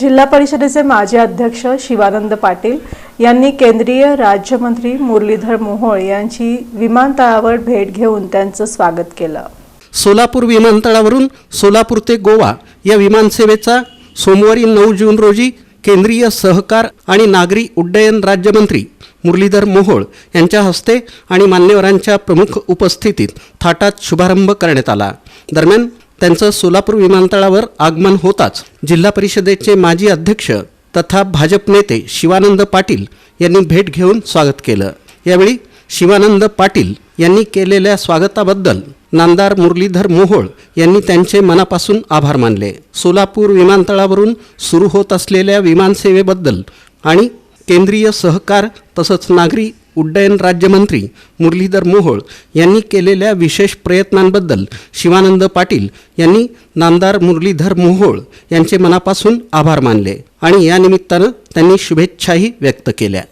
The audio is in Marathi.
जिल्हा परिषदेचे माजी अध्यक्ष शिवानंद पाटील यांनी केंद्रीय राज्यमंत्री मुरलीधर मोहोळ यांची विमानतळावर भेट घेऊन त्यांचं स्वागत केलं. सोलापूर विमानतळावरून सोलापूर ते गोवा या विमानसेवेचा सोमवारी नऊ जून रोजी केंद्रीय सहकार आणि नागरी उड्डयन राज्यमंत्री मुरलीधर मोहोळ यांच्या हस्ते आणि मान्यवरांच्या प्रमुख उपस्थितीत थाटात शुभारंभ करण्यात आला. दरम्यान त्यांचं सोलापूर विमानतळावर आगमन होताच. जिल्हा परिषदेचे माजी अध्यक्ष तथा भाजप नेते शिवानंद पाटील यांनी भेट घेऊन स्वागत केलं. यावेळी शिवानंद पाटील यांनी केलेल्या स्वागताबद्दल नामदार मुरलीधर मोहोळ यांनी त्यांचे मनापासून आभार मानले. सोलापूर विमानतळावरून सुरू होत असलेल्या विमानसेवेबद्दल आणि केंद्रीय सहकार तसंच नागरी उड्डयन राज्यमंत्री मुरलीधर मोहोळ यांनी केलेल्या विशेष प्रयत्नांबद्दल शिवानंद पाटील यांनी नामदार मुरलीधर मोहोळ यांचे मनापासून आभार मानले आणि या निमित्तानं त्यांनी शुभेच्छाही व्यक्त केल्या.